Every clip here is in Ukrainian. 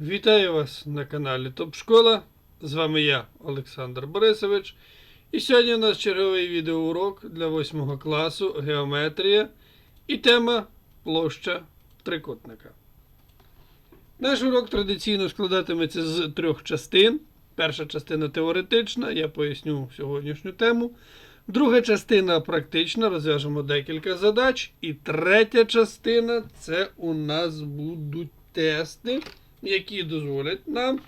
Вітаю вас на каналі Топ Школа. З вами я, Олександр Борисович. І сьогодні у нас черговий відеоурок для 8 класу Геометрія і тема площа трикутника. Наш урок традиційно складатиметься з трьох частин. Перша частина теоретична, я поясню сьогоднішню тему. Друга частина практична, розв'яжемо декілька задач. І третя частина це у нас будуть тести, які дозволять нам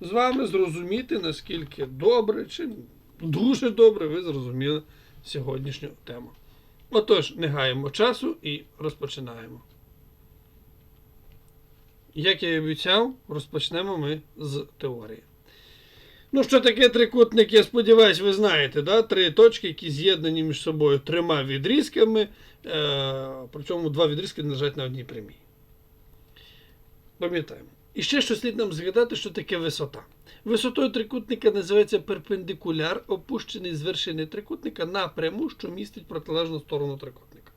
з вами зрозуміти, наскільки добре чи дуже добре ви зрозуміли сьогоднішню тему. Отож, не гаємо часу і розпочинаємо. Як я і обіцяв, розпочнемо ми з теорії. Ну, що таке трикутник, я сподіваюся, ви знаєте, да? три точки, які з'єднані між собою трьома відрізками, е- причому два відрізки лежать на одній прямій. Пам'ятаємо. І ще що слід нам згадати, що таке висота. Висотою трикутника називається перпендикуляр, опущений з вершини трикутника на пряму, що містить протилежну сторону трикутника.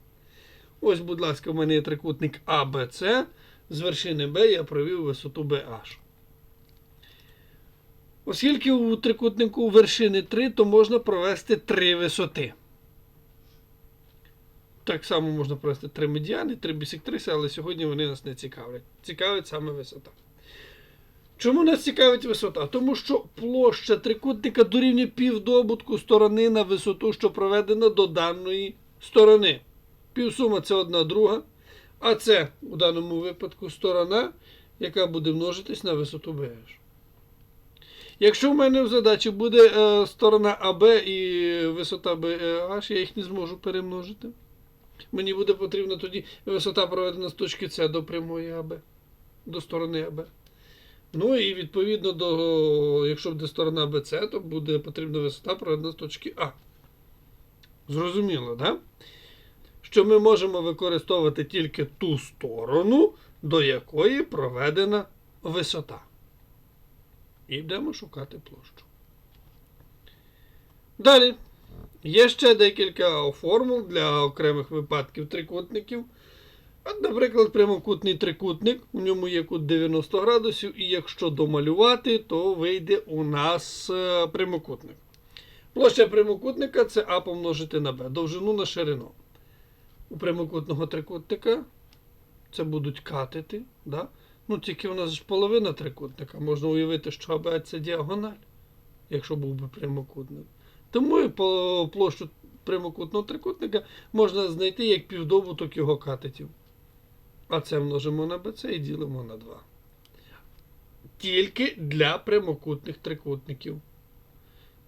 Ось, будь ласка, в мене є трикутник ABC. З вершини B я провів висоту BH. Оскільки у трикутнику вершини 3, то можна провести три висоти. Так само можна провести три медіани, три бісектриси, але сьогодні вони нас не цікавлять. Цікавить саме висота. Чому нас цікавить висота? Тому що площа трикутника дорівнює півдобутку сторони на висоту, що проведена до даної сторони. Півсума це одна друга. А це у даному випадку сторона, яка буде множитись на висоту BH. Якщо в мене в задачі буде е, сторона АБ і висота BH, я їх не зможу перемножити. Мені буде потрібна тоді висота проведена з точки С до прямої АБ, до сторони АБ. Ну і відповідно до, якщо буде сторона БЦ, то буде потрібна висота проведена з точки А. Зрозуміло? Да? Що ми можемо використовувати тільки ту сторону, до якої проведена висота. І йдемо шукати площу. Далі. Є ще декілька формул для окремих випадків трикутників. От, наприклад, прямокутний трикутник, у ньому є кут 90 градусів, і якщо домалювати, то вийде у нас е, прямокутник. Площа прямокутника це А помножити на Б, довжину на ширину. У прямокутного трикутника це будуть катети. Да? Ну, тільки у нас ж половина трикутника. Можна уявити, що АБ це діагональ, якщо був би прямокутник. Тому і по площу прямокутного трикутника можна знайти як півдобуток його катетів. А це множимо на BC і ділимо на 2. Тільки для прямокутних трикутників.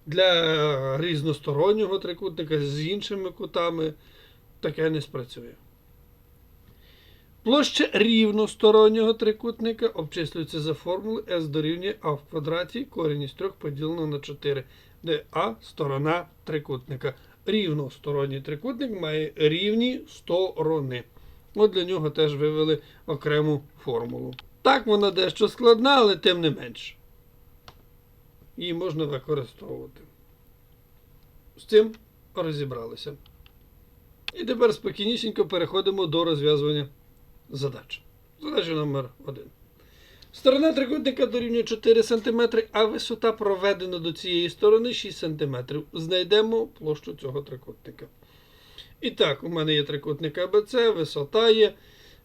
Для різностороннього трикутника з іншими кутами таке не спрацює. Площа рівностороннього трикутника обчислюється за формулою S дорівнює А в квадраті корінь із 3 поділено на 4, де А сторона трикутника. Рівносторонній трикутник має рівні сторони. От для нього теж вивели окрему формулу. Так, вона дещо складна, але тим не менш. Її можна використовувати. З цим розібралися. І тепер спокійнісінько переходимо до розв'язування задач. Задача номер 1. Сторона трикутника дорівнює 4 см, а висота проведена до цієї сторони 6 см. Знайдемо площу цього трикутника. І так, у мене є трикутник АБЦ, висота є.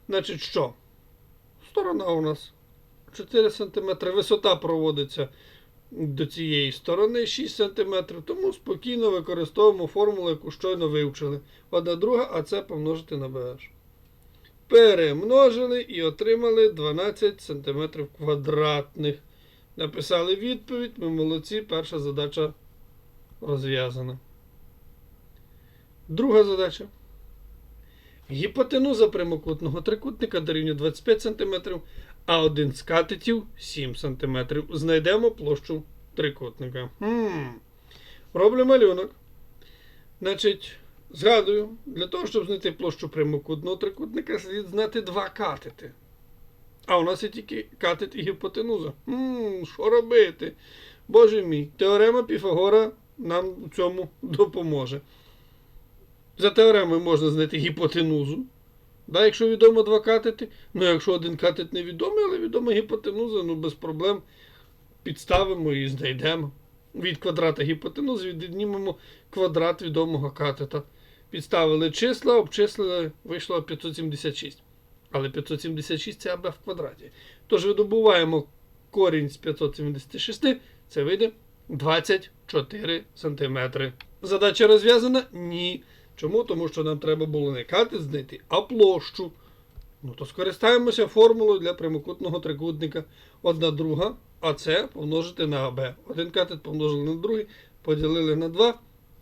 Значить, що? Сторона у нас 4 см. Висота проводиться до цієї сторони 6 см. Тому спокійно використовуємо формулу, яку щойно вивчили. Одна друга, а це помножити на BH. Перемножили і отримали 12 см квадратних. Написали відповідь. Ми молодці. Перша задача розв'язана. Друга задача. Гіпотенуза прямокутного трикутника дорівнює 25 см, а один з катетів 7 см. Знайдемо площу трикутника. Хм. Роблю малюнок. Значить, згадую, для того, щоб знайти площу прямокутного трикутника, слід знати два катети. А у нас є тільки катет і гіпотенуза. Хм, що робити? Боже мій, теорема Піфагора нам у цьому допоможе. За теоремою можна знайти гіпотенузу. Да, якщо відомо два катети, ну якщо один катет невідомий, але відома гіпотенуза, ну без проблем підставимо і знайдемо. Від квадрата гіпотенузи віднімемо квадрат відомого катета. Підставили числа, обчислили, вийшло 576. Але 576 це АБ в квадраті. Тож видобуваємо корінь з 576, це вийде 24 см. Задача розв'язана? Ні. Чому? Тому що нам треба було не катет знайти, а площу. Ну то скористаємося формулою для прямокутного трикутника. Одна друга, а це помножити на АБ. Один катет помножили на другий, поділили на 2,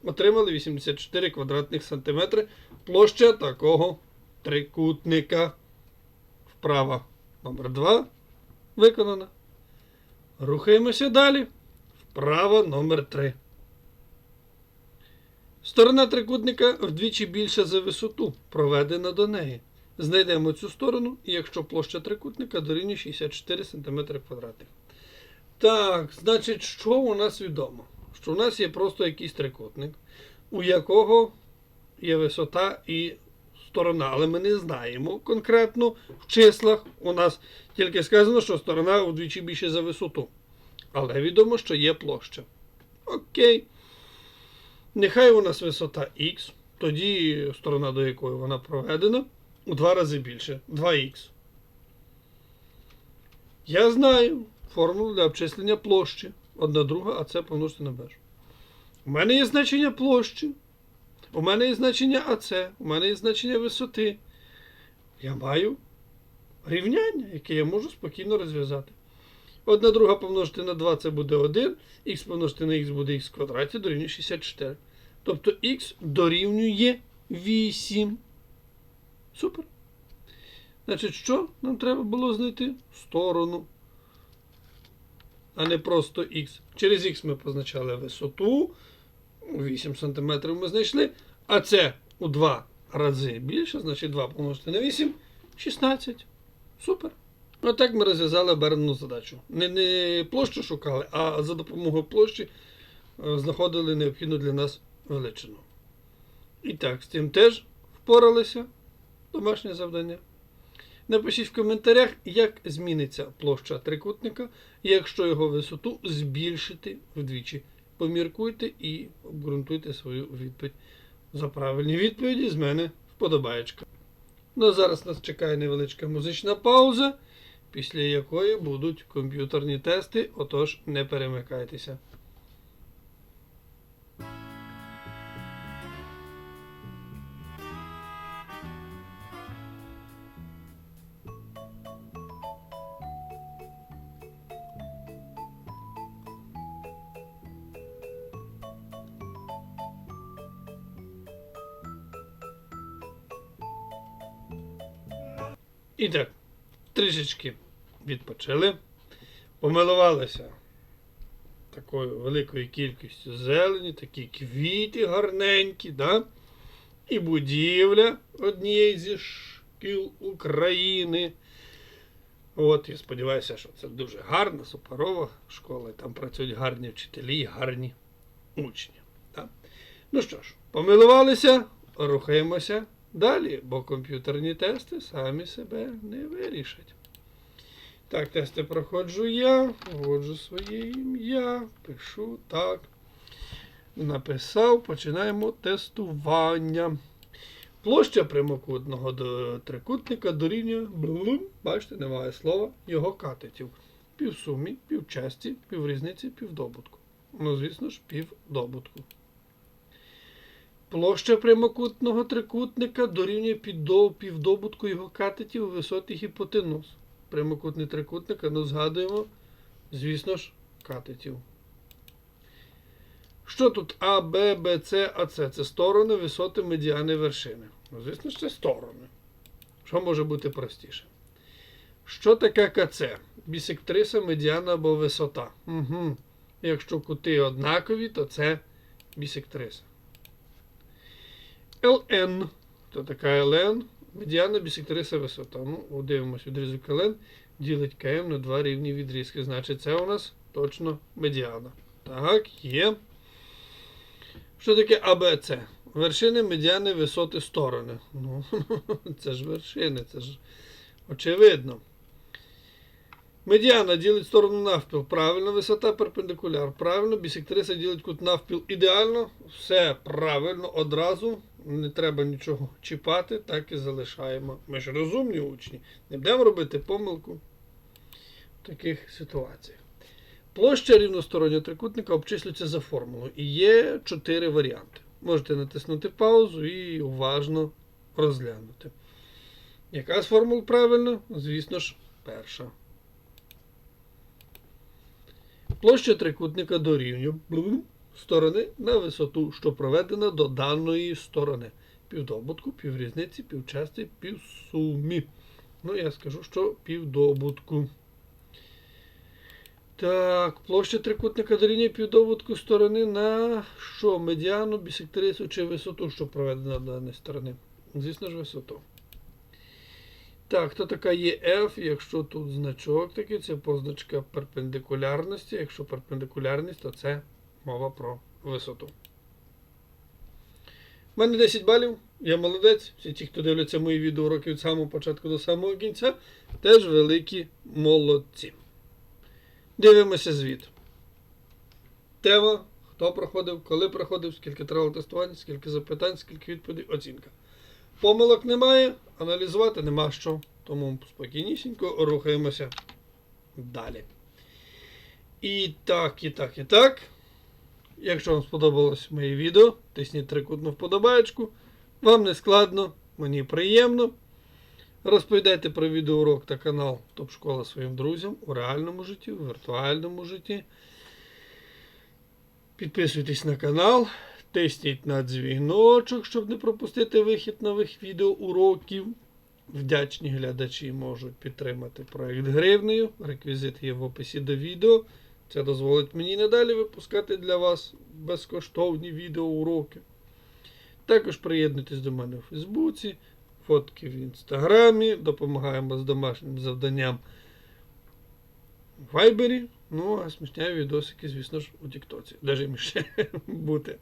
отримали 84 квадратних сантиметри. Площа такого трикутника. Вправа номер 2 виконана. Рухаємося далі. Вправа номер 3. Сторона трикутника вдвічі більша за висоту, проведена до неї. Знайдемо цю сторону, якщо площа трикутника дорівнює 64 см. Так, значить, що у нас відомо? Що у нас є просто якийсь трикутник, у якого є висота і сторона, але ми не знаємо конкретно в числах. У нас тільки сказано, що сторона вдвічі більше за висоту. Але відомо, що є площа. Окей. Нехай у нас висота х, тоді сторона, до якої вона проведена, у два рази більше. 2х. Я знаю формулу для обчислення площі. Одна друга, а це помножити на b. У мене є значення площі. У мене є значення АЦ, у мене є значення висоти. Я маю рівняння, яке я можу спокійно розв'язати. Одна друга помножити на 2 це буде 1, х помножити на х буде х в квадраті дорівнює 64. Тобто х дорівнює 8. Супер. Значить, що нам треба було знайти? Сторону. А не просто х. Через х ми позначали висоту. 8 см ми знайшли. А це у 2 рази більше, значить 2 помножити на 8 16. Супер. Ну, так ми розв'язали обернену задачу. Не, не площу шукали, а за допомогою площі е, знаходили необхідну для нас величину. І так, з цим теж впоралися. Домашнє завдання. Напишіть в коментарях, як зміниться площа трикутника, якщо його висоту збільшити вдвічі. Поміркуйте і обґрунтуйте свою відповідь. За правильні відповіді з мене вподобаєчка. Ну а зараз нас чекає невеличка музична пауза, після якої будуть комп'ютерні тести, отож не перемикайтеся. І так, відпочили, помилувалися такою великою кількістю зелені, такі квіти гарненькі, да? і будівля однієї зі шкіл України. От, я сподіваюся, що це дуже гарна, суперова школа, і там працюють гарні вчителі, і гарні учні. Да? Ну що ж, помилувалися, рухаємося далі, бо комп'ютерні тести самі себе не вирішать. Так, тести проходжу я, вводжу своє ім'я, пишу так. Написав, починаємо тестування. Площа прямокутного до трикутника дорівнює, бачите, немає слова, його катетів. Півсумі, півчасті, піврізниці, півдобутку. Ну, звісно ж, півдобутку. Площа прямокутного трикутника дорівнює півдобутку його катетів висоти гіпотенуз. Прямокутний трикутник, ну згадуємо, звісно ж, катетів. Що тут А, Б, Б, С, А, С? Це сторони, висоти, медіани, вершини. Ну, звісно ж, це сторони. Що може бути простіше? Що таке КЦ? Бісектриса, медіана або висота. Угу. Якщо кути однакові, то це бісектриса. ЛН. Хто така ЛН? Медіана бісектриса висота. Ну, дивимось, відрізок ЛН ділить КМ на два рівні відрізки. Значить, це у нас точно медіана. Так, є. Що таке АБЦ? Вершини, медіани, висоти, сторони. Ну, це ж вершини, це ж очевидно. Медіана ділить сторону навпіл. Правильно, висота перпендикуляр. Правильно, бісектриса ділить кут навпіл. Ідеально, все правильно, одразу. Не треба нічого чіпати, так і залишаємо. Ми ж розумні учні. Не будемо робити помилку в таких ситуаціях. Площа рівностороннього трикутника обчислюється за формулою. І є чотири варіанти. Можете натиснути паузу і уважно розглянути. Яка з формул правильна? Звісно ж, перша. Площа трикутника дорівнює сторони на висоту, що проведена до даної сторони. Півдобутку, піврізниці, півчасті, півсумі. Ну, я скажу, що півдобутку. Так, площа трикутника дорівнює півдобутку сторони на що? Медіану, бісектрису чи висоту, що проведена до даної сторони. Звісно ж, висоту. Так, хто така є F, якщо тут значок такий, це позначка перпендикулярності. Якщо перпендикулярність, то це мова про висоту. У мене 10 балів, я молодець. Всі ті, хто дивляться мої відеоуроки від самого початку до самого кінця, теж великі молодці. Дивимося звіт. Тема, хто проходив, коли проходив, скільки тривало тестування, скільки запитань, скільки відповідей, оцінка. Помилок немає, аналізувати нема що. Тому спокійнісінько рухаємося далі. І так, і так, і так. Якщо вам сподобалось моє відео, тисніть трикутну вподобаєчку. Вам не складно, мені приємно. Розповідайте про відеоурок та канал Топ Школа своїм друзям у реальному житті, у віртуальному житті. Підписуйтесь на канал, тисніть на дзвіночок, щоб не пропустити вихід нових відеоуроків. Вдячні глядачі можуть підтримати проект гривнею. Реквізит є в описі до відео. Це дозволить мені надалі випускати для вас безкоштовні відеоуроки. Також приєднуйтесь до мене у Фейсбуці, фотки в інстаграмі, допомагаємо з домашнім завданням в Вайбері. Ну, а смішні відосики, звісно ж, у Тіктоці. Даже їм ще бути.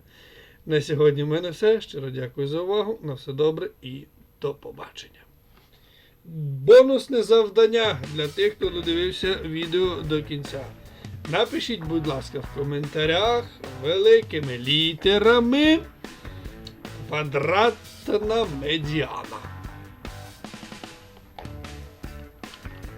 На сьогодні в мене все. Щиро дякую за увагу. На все добре і до побачення. Бонусне завдання для тих, хто додивився відео до кінця. Напишіть, будь ласка, в коментарях великими літерами квадратна медіана.